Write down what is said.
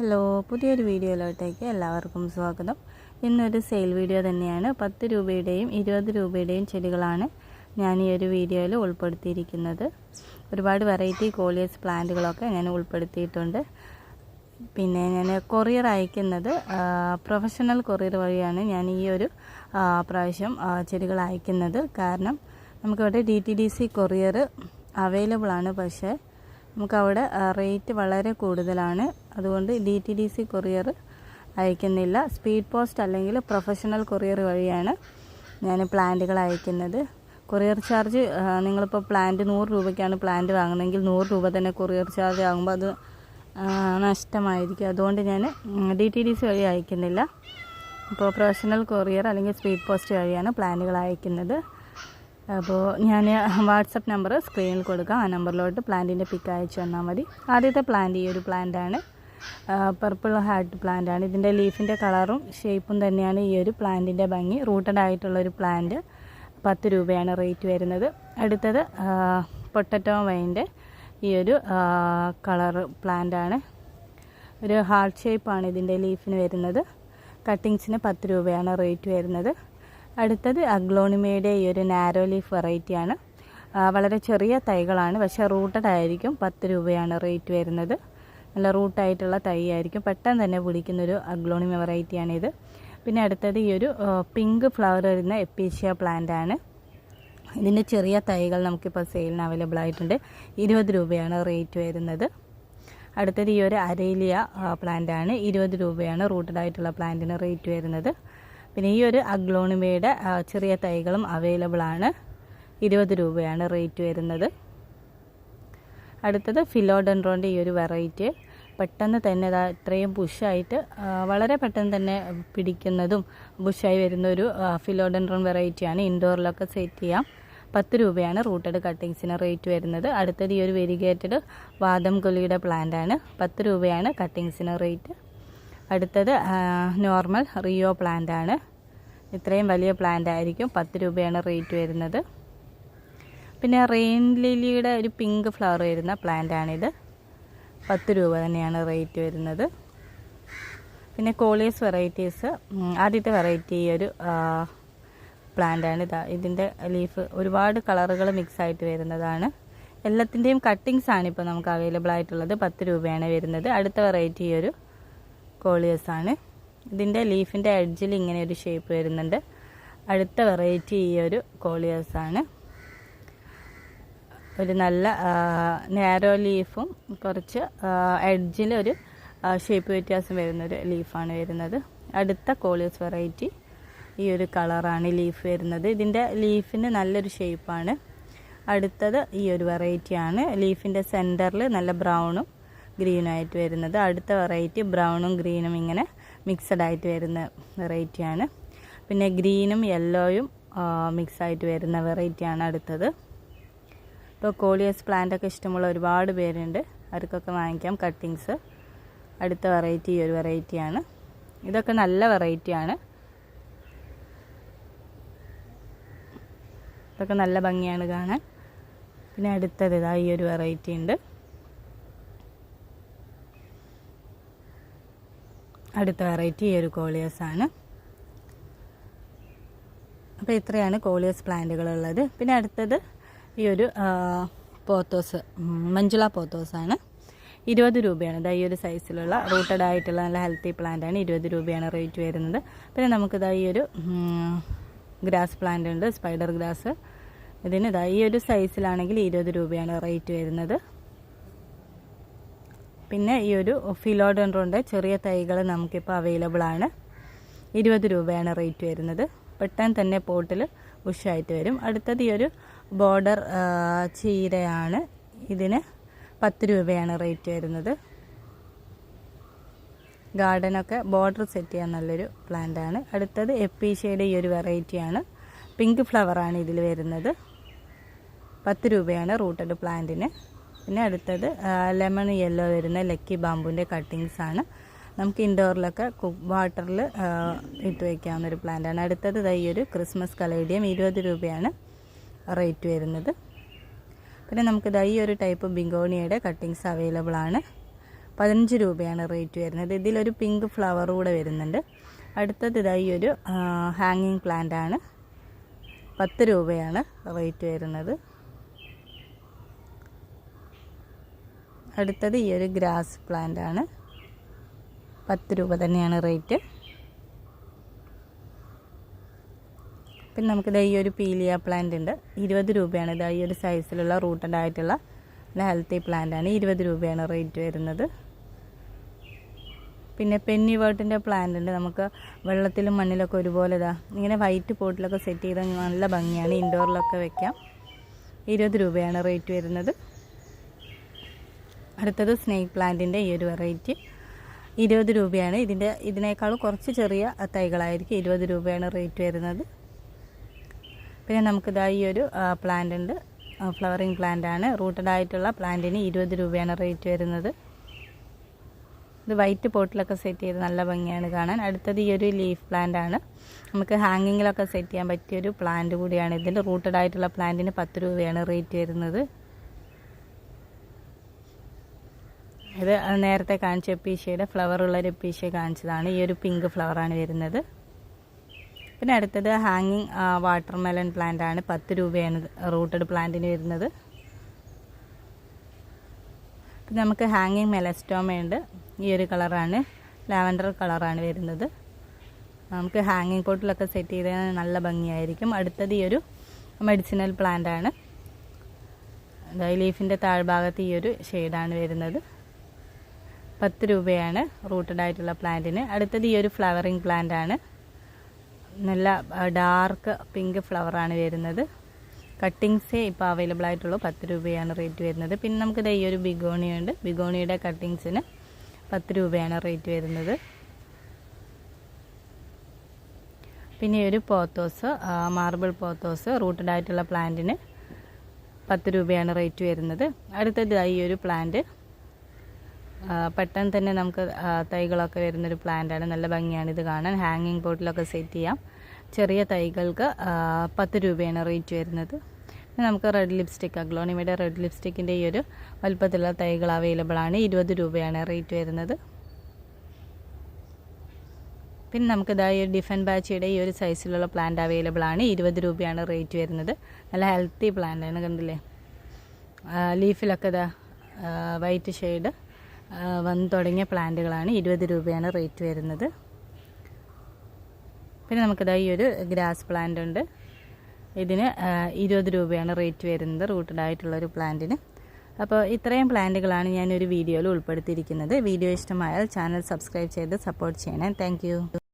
Hello പുതിയൊരു വീഡിയോയിലോട്ടേക്ക് എല്ലാവർക്കും സ്വാഗതം. ഇന്നൊരു സെയിൽ വീഡിയോ തന്നെയാണ്. പത്ത് രൂപയുടെയും ഇരുപത് രൂപയുടെയും ചെടികളാണ് ഞാൻ ഈ ഒരു വീഡിയോയിൽ ഉൾപ്പെടുത്തിയിരിക്കുന്നത്. ഒരുപാട് വെറൈറ്റി കോളിയസ് പ്ലാന്റുകളൊക്കെ ഞാൻ ഉൾപ്പെടുത്തിയിട്ടുണ്ട്. പിന്നെ ഞാൻ കൊറിയർ അയക്കുന്നത് പ്രൊഫഷണൽ കൊറിയർ വഴിയാണ് ഞാൻ ഈ ഒരു പ്രാവശ്യം ചെടികൾ അയക്കുന്നത്. കാരണം നമുക്കിവിടെ D T D C courier available ആണ്. പക്ഷേ നമുക്കവിടെ റേറ്റ് വളരെ കൂടുതലാണ്. അതുകൊണ്ട് D T D C courier അയക്കുന്നില്ല. Speed post അല്ലെങ്കിൽ പ്രൊഫഷണൽ കൊറിയർ വഴിയാണ് ഞാൻ പ്ലാന്റുകൾ അയക്കുന്നത്. കൊറിയർ ചാർജ് നിങ്ങളിപ്പോൾ പ്ലാന്റ് നൂറ് രൂപയ്ക്കാണ് പ്ലാന്റ് വാങ്ങുന്നതെങ്കിൽ നൂറ് രൂപ തന്നെ കൊറിയർ ചാർജ് ആകുമ്പോൾ അത് നഷ്ടമായിരിക്കും. അതുകൊണ്ട് ഞാൻ ഡി ടി ഡി സി വഴി അയക്കുന്നില്ല. ഇപ്പോൾ പ്രൊഫഷണൽ കൊറിയർ അല്ലെങ്കിൽ സ്പീഡ് പോസ്റ്റ് വഴിയാണ് പ്ലാനുകൾ അയക്കുന്നത്. അപ്പോൾ ഞാൻ വാട്സപ്പ് നമ്പർ സ്ക്രീനിൽ കൊടുക്കാം. ആ നമ്പറിലോട്ട് പ്ലാന്റിന്റെ പിക്ക് അയച്ചു തന്നാൽ മതി. ആദ്യത്തെ പ്ലാന്റ് ഈ ഒരു പ്ലാന്റാണ് പർപ്പിൾ ഹാർട്ട് പ്ലാന്റ് ആണ്. ഇതിന്റെ ലീഫിന്റെ കളറും ഷേപ്പും തന്നെയാണ് ഈ ഒരു പ്ലാന്റിന്റെ ഭംഗി. റൂട്ടഡ് ആയിട്ടുള്ള ഒരു പ്ലാന്റ് പത്ത് രൂപയാണ് റേറ്റ് വരുന്നത്. അടുത്തത് പൊട്ടറ്റോ വൈന്റെ ഈ ഒരു കളർ ആണ്. ഒരു ഹാർട്ട് ഷേപ്പാണ് ഇതിന്റെ ലീഫിന് വരുന്നത്. കട്ടിങ്സിന് പത്ത് രൂപയാണ് റേറ്റ് വരുന്നത്. അടുത്തത് അഗ്ലോണിമയുടെ ഈ ഒരു നാരോ ലീഫ് വെറൈറ്റിയാണ് വളരെ ചെറിയ തൈകളാണ് പക്ഷേ റൂട്ടഡ് ആയിരിക്കും പത്ത് രൂപയാണ് റേറ്റ് വരുന്നത്. നല്ല റൂട്ടായിട്ടുള്ള തൈ ആയിരിക്കും പെട്ടെന്ന് തന്നെ പിടിക്കുന്നൊരു അഗ്ലോണിമ വെറൈറ്റിയാണിത് പിന്നെ അടുത്തത് ഈ ഒരു പിങ്ക് ഫ്ലവർ വരുന്ന എപ്പീഷ്യ പ്ലാന്റ് ആണ്. ഇതിന്റെ ചെറിയ തൈകൾ നമുക്കിപ്പോൾ സെയിലിന് അവൈലബിൾ ആയിട്ടുണ്ട്. ഇരുപത് രൂപയാണ് റേറ്റ് വരുന്നത്. അടുത്തത് ഈ ഒരു അരേലിയ പ്ലാന്റ് ആണ്. ഇരുപത് രൂപയാണ് റൂട്ടഡ് ആയിട്ടുള്ള പ്ലാന്റിന് റേറ്റ് വരുന്നത്. പിന്നെ ഈ ഒരു അഗ്ലോണിമയുടെ ചെറിയ തൈകളും അവൈലബിൾ ആണ്. ഇരുപത് രൂപയാണ് റേറ്റ് വരുന്നത്. അടുത്തത് ഫിലോഡൻഡ്രോന്റെ ഈ ഒരു വെറൈറ്റി പെട്ടെന്ന് തന്നെ ഇതാ ഇത്രയും ബുഷായിട്ട് വളരെ പെട്ടെന്ന് തന്നെ പിടിക്കുന്നതും ബുഷായി വരുന്ന ഒരു ഫിലോഡൻഡ്രോൺ വെറൈറ്റിയാണ് ഇൻഡോറിലൊക്കെ സെറ്റ് ചെയ്യാം. പത്ത് രൂപയാണ് റൂട്ടഡ് കട്ടിങ്സിന് റേറ്റ് വരുന്നത്. അടുത്തത് ഈ ഒരു വെരിഗേറ്റഡ് വാദം കൊലിയുടെ പ്ലാന്റ് ആണ്. പത്ത് രൂപയാണ് കട്ടിങ്സിന് റേറ്റ് അടുത്തത് നോർമൽ റിയോ പ്ലാന്റ് ആണ്. ഇത്രയും വലിയ പ്ലാന്റ് ആയിരിക്കും. പത്ത് രൂപയാണ് റേറ്റ് വരുന്നത്. പിന്നെ റെയിൻ ലിലിയുടെ ഒരു പിങ്ക് ഫ്ലവർ വരുന്ന പ്ലാന്റ് ആണിത്. പത്ത് രൂപ തന്നെയാണ് റേറ്റ് വരുന്നത്. പിന്നെ കോളിയസ് വെറൈറ്റീസ് ആദ്യത്തെ വെറൈറ്റി ഒരു പ്ലാന്റ് ആണ് ഇതാ. ഇതിന്റെ ലീഫ് ഒരുപാട് കളറുകൾ മിക്സ് ആയിട്ട് വരുന്നതാണ്. എല്ലാത്തിന്റെയും കട്ടിങ്സ് ആണ് ഇപ്പോൾ നമുക്ക് അവൈലബിൾ ആയിട്ടുള്ളത്. പത്ത് രൂപയാണ് വരുന്നത്. അടുത്ത വെറൈറ്റി ഒരു കോളിയസ് ആണ്. ഇതിന്റെ ലീഫിന്റെ എഡ്ജിൽ ഇങ്ങനെ ഒരു ഷേപ്പ് വരുന്നുണ്ട്. അടുത്ത വെറൈറ്റി ഈ ഒരു കോളിയസാണ് ഒരു നല്ല നാരോ ലീഫും കുറച്ച് എഡ്ജിൽ ഒരു ഷേപ്പ് വ്യത്യാസം വരുന്നൊരു ലീഫാണ് വരുന്നത്. അടുത്ത കോളിയസ് വെറൈറ്റി ഈ ഒരു കളറാണ് ലീഫ് വരുന്നത്. ഇതിന്റെ ലീഫിന് നല്ലൊരു ഷേപ്പാണ് അടുത്തത് ഈ ഒരു വെറൈറ്റിയാണ് ലീഫിന്റെ സെന്ററിൽ നല്ല ബ്രൗണും ഗ്രീനും ആയിട്ട് വരുന്നത്. അടുത്ത വെറൈറ്റി ബ്രൗണും ഗ്രീനും ഇങ്ങനെ മിക്സഡ് ആയിട്ട് വരുന്ന വെറൈറ്റിയാണ് പിന്നെ ഗ്രീനും യെല്ലോയും മിക്സായിട്ട് വരുന്ന വെറൈറ്റിയാണ് അടുത്തത്. ഇപ്പോൾ കോളിയസ് പ്ലാന്റ് ഒക്കെ ഇഷ്ടമുള്ള ഒരുപാട് പേരുണ്ട്. അവർക്കൊക്കെ വാങ്ങിക്കാം കട്ടിങ്സ് അടുത്ത വെറൈറ്റി ഈ ഒരു വെറൈറ്റിയാണ് ഇതൊക്കെ നല്ല വെറൈറ്റിയാണ് ഇതൊക്കെ നല്ല ഭംഗിയാണ് കാണാൻ. പിന്നെ അടുത്തത് ഇതാ ഈ ഒരു വെറൈറ്റി ഉണ്ട്. അടുത്ത വെറൈറ്റി ഈ ഒരു കോളിയസ് ആണ്. അപ്പോൾ ഇത്രയാണ് കോളിയസ് പ്ലാന്റുകളുള്ളത് പിന്നെ അടുത്തത് ഈ ഒരു പോത്തോസ് മഞ്ജുള പോത്തോസ് ആണ്. ഇരുപത് രൂപയാണ്. ഇതാ ഈ ഒരു സൈസിലുള്ള റൂട്ടഡ് ആയിട്ടുള്ള നല്ല ഹെൽത്തി പ്ലാന്റ് ആണ്. ഇരുപത് രൂപയാണ് റേറ്റ് വരുന്നത്. പിന്നെ നമുക്കിതാ ഈ ഒരു ഗ്രാസ് പ്ലാന്റ് ഉണ്ട് സ്പൈഡർ ഗ്രാസ്. ഇതിന് ഇതാ ഈ ഒരു സൈസിലാണെങ്കിൽ ഇരുപത് രൂപയാണ് റേറ്റ് വരുന്നത്. പിന്നെ ഈ ഒരു ഫിലോഡൻഡ്രോന്റെ ചെറിയ തൈകൾ നമുക്കിപ്പോൾ അവൈലബിൾ ആണ്. ഇരുപത് രൂപയാണ് റേറ്റ് വരുന്നത്. പെട്ടെന്ന് തന്നെ പോട്ടിൽ ഉഷായിട്ട് വരും. അടുത്തത് ഈ ഒരു ബോർഡർ ചീരയാണ്. ഇതിന് പത്ത് രൂപയാണ് റേറ്റ് വരുന്നത്. ഗാർഡനൊക്കെ ബോർഡർ സെറ്റ് ചെയ്യാൻ നല്ലൊരു പ്ലാന്റാണ് അടുത്തത് എപ്പീഷയുടെ ഈ ഒരു വെറൈറ്റിയാണ് പിങ്ക് ഫ്ലവറാണ് ഇതിൽ വരുന്നത്. പത്ത് രൂപയാണ് റൂട്ടഡ് പ്ലാന്റിന് പിന്നെ അടുത്തത് ലെമൺ യെല്ലോ വരുന്ന ലക്കി ബാമ്പുവിന്റെ കട്ടിങ്സ് ആണ്. നമുക്ക് ഇൻഡോറിലൊക്കെ വാട്ടറിൽ ഇട്ട് വയ്ക്കാവുന്ന ഒരു പ്ലാന്റാണ് അടുത്തത് ഈ ഒരു ക്രിസ്മസ് കലേഡിയം ഇരുപത് രൂപയാണ് റേറ്റ് വരുന്നത്. പിന്നെ നമുക്ക് ഈ ഒരു ടൈപ്പ് ബിങ്കോണിയയുടെ കട്ടിങ്സ് അവൈലബിൾ ആണ്. പതിനഞ്ച് രൂപയാണ് റേറ്റ് വരുന്നത്. ഇതിലൊരു പിങ്ക് ഫ്ലവർ കൂടെ വരുന്നുണ്ട്. അടുത്തത് ഈ ഒരു ഹാങ്ങിങ് പ്ലാന്റ് ആണ്. പത്ത് രൂപയാണ് റേറ്റ് വരുന്നത്. അടുത്തത് ഈ ഒരു ഗ്രാസ് പ്ലാന്റ് ആണ്. പത്ത് രൂപ തന്നെയാണ് റേറ്റ് പിന്നെ നമുക്കിത് ഈ ഒരു പീലിയ പ്ലാന്റ് ഉണ്ട്. ഇരുപത് രൂപയാണ് ഇത് ഈ ഒരു സൈസിലുള്ള റൂട്ടഡ് ആയിട്ടുള്ള നല്ല ഹെൽത്തി പ്ലാന്റ് ആണ്. ഇരുപത് രൂപയാണ് റേറ്റ് വരുന്നത്. പിന്നെ പെന്നി വേർട്ടിന്റെ പ്ലാന്റ് ഉണ്ട്. നമുക്ക് വെള്ളത്തിലും മണ്ണിലൊക്കെ ഒരുപോലെ ഇതാ ഇങ്ങനെ വൈറ്റ് പോട്ടിലൊക്കെ സെറ്റ് ചെയ്താൽ നല്ല ഭംഗിയാണ്. ഇൻഡോറിലൊക്കെ വെക്കാം. ഇരുപത് രൂപയാണ് റേറ്റ് വരുന്നത്. അടുത്തത് സ്നേക്ക് പ്ലാന്റിന്റെ ഈ ഒരു വെറൈറ്റി. ഇരുപത് രൂപയാണ്. ഇതിന്റെ ഇതിനേക്കാൾ കുറച്ച് ചെറിയ തൈകളായിരിക്കും ഇരുപത് രൂപയാണ് റേറ്റ് വരുന്നത്. പിന്നെ നമുക്കിതാ ഈ ഒരു പ്ലാന്റ് ഉണ്ട്. ഫ്ലവറിങ് പ്ലാന്റ് ആണ്. റൂട്ടഡ് ആയിട്ടുള്ള പ്ലാന്റിന് ഇരുപത് രൂപയാണ് റേറ്റ് വരുന്നത്. ഇത് വൈറ്റ് പോട്ടിലൊക്കെ സെറ്റ് ചെയ്ത് നല്ല ഭംഗിയാണ് കാണാൻ. അടുത്തത് ഈ ഒരു ലീഫ് പ്ലാന്റ് ആണ്. നമുക്ക് ഹാങ്ങിങ്ങിലൊക്കെ സെറ്റ് ചെയ്യാൻ പറ്റിയൊരു പ്ലാന്റ് കൂടിയാണ് ഇതിന്റെ റൂട്ടഡ് ആയിട്ടുള്ള പ്ലാന്റിന് പത്ത് രൂപയാണ് റേറ്റ് വരുന്നത്. ഇത് നേരത്തെ കാണിച്ച പീശയുടെ ഫ്ലവർ ഉള്ള പീശ കാണിച്ചതാണ്. ഈ ഒരു പിങ്ക് ഫ്ലവറാണ് വരുന്നത്. പിന്നെ അടുത്തത് ഹാങ്ങിങ് വാട്ടർ മെലൺ പ്ലാന്റ് ആണ്. പത്ത് രൂപയാണ് റൂട്ടഡ് പ്ലാന്റിന് വരുന്നത്. പിന്നെ നമുക്ക് ഹാങ്ങിങ് മെലസ്റ്റോമയുണ്ട് ഈ ഒരു കളറാണ് ലാവൻഡർ കളറാണ് വരുന്നത്. നമുക്ക് ഹാങ്ങിങ് പോട്ടിലൊക്കെ സെറ്റ് ചെയ്താൽ നല്ല ഭംഗിയായിരിക്കും. അടുത്തത് ഈ ഒരു മെഡിസിനൽ പ്ലാന്റ് ആണ്. ലീഫിന്റെ താഴ്ഭാഗത്ത് ഈ ഒരു ഷെയ്ഡാണ് വരുന്നത്. പത്ത് രൂപയാണ് റൂട്ടഡ് ആയിട്ടുള്ള പ്ലാന്റിന്. അടുത്തത് ഈ ഒരു ഫ്ലവറിങ് പ്ലാന്റ് ആണ്. നല്ല ഡാർക്ക് പിങ്ക് ഫ്ലവറാണ് വരുന്നത്. കട്ടിങ്സേ ഇപ്പോൾ അവൈലബിൾ ആയിട്ടുള്ളൂ. പത്ത് രൂപയാണ് റേറ്റ് വരുന്നത്. പിന്നെ നമുക്കിത് ഈ ഒരു ബിഗോണിയുണ്ട് ബിഗോണിയുടെ കട്ടിങ്സിന് പത്ത് രൂപയാണ് റേറ്റ് വരുന്നത്. പിന്നെ ഒരു പോത്തോസ് മാർബിൾ പോത്തോസ് റൂട്ടഡ് ആയിട്ടുള്ള പ്ലാന്റിന് പത്ത് രൂപയാണ് റേറ്റ് വരുന്നത്. അടുത്തത് ഈ ഒരു പ്ലാന്റ് പെട്ടെന്ന് തന്നെ നമുക്ക് തൈകളൊക്കെ വരുന്നൊരു പ്ലാന്റാണ് നല്ല ഭംഗിയാണ് ഇത് കാണാൻ. ഹാങ്ങിങ് പോട്ടിലൊക്കെ സെറ്റ് ചെയ്യാം. ചെറിയ തൈകൾക്ക് പത്ത് രൂപയാണ് റേറ്റ് വരുന്നത്. നമുക്ക് റെഡ് ലിപ്സ്റ്റിക് അഗ്ലോണിമയുടെ റെഡ് ലിപ്സ്റ്റിക്കിന്റെ ഈ ഒരു വലുപ്പത്തിലുള്ള തൈകൾ അവൈലബിൾ ആണ്. ഇരുപത് രൂപയാണ് റേറ്റ് വരുന്നത്. പിന്നെ നമുക്ക് ഇതാ ഈ ഡിഫൻ ബാച്ചിയുടെ ഈ ഒരു സൈസിലുള്ള പ്ലാന്റ് അവൈലബിൾ ആണ്. ഇരുപത് രൂപയാണ് റേറ്റ് വരുന്നത്. നല്ല ഹെൽത്തി പ്ലാന്റ് ആണ് കണ്ടില്ലേ? ലീഫിലൊക്കെ ഇതാ വൈറ്റ് ഷെയ്ഡ് വന്ന് തുടങ്ങിയ പ്ലാന്റുകളാണ് ഇരുപത് രൂപയാണ് റേറ്റ് വരുന്നത്. പിന്നെ നമുക്കിതാ ഈ ഒരു ഗ്രാസ് പ്ലാന്റ് ഉണ്ട്. ഇതിന് ഇരുപത് രൂപയാണ് റേറ്റ് വരുന്നത് റൂട്ടഡ് ആയിട്ടുള്ളൊരു പ്ലാന്റിന്. അപ്പോൾ ഇത്രയും പ്ലാന്റുകളാണ് ഞാനൊരു വീഡിയോയിൽ ഉൾപ്പെടുത്തിയിരിക്കുന്നത്. വീഡിയോ ഇഷ്ടമായാൽ ചാനൽ സബ്സ്ക്രൈബ് ചെയ്ത് സപ്പോർട്ട് ചെയ്യണേ. താങ്ക്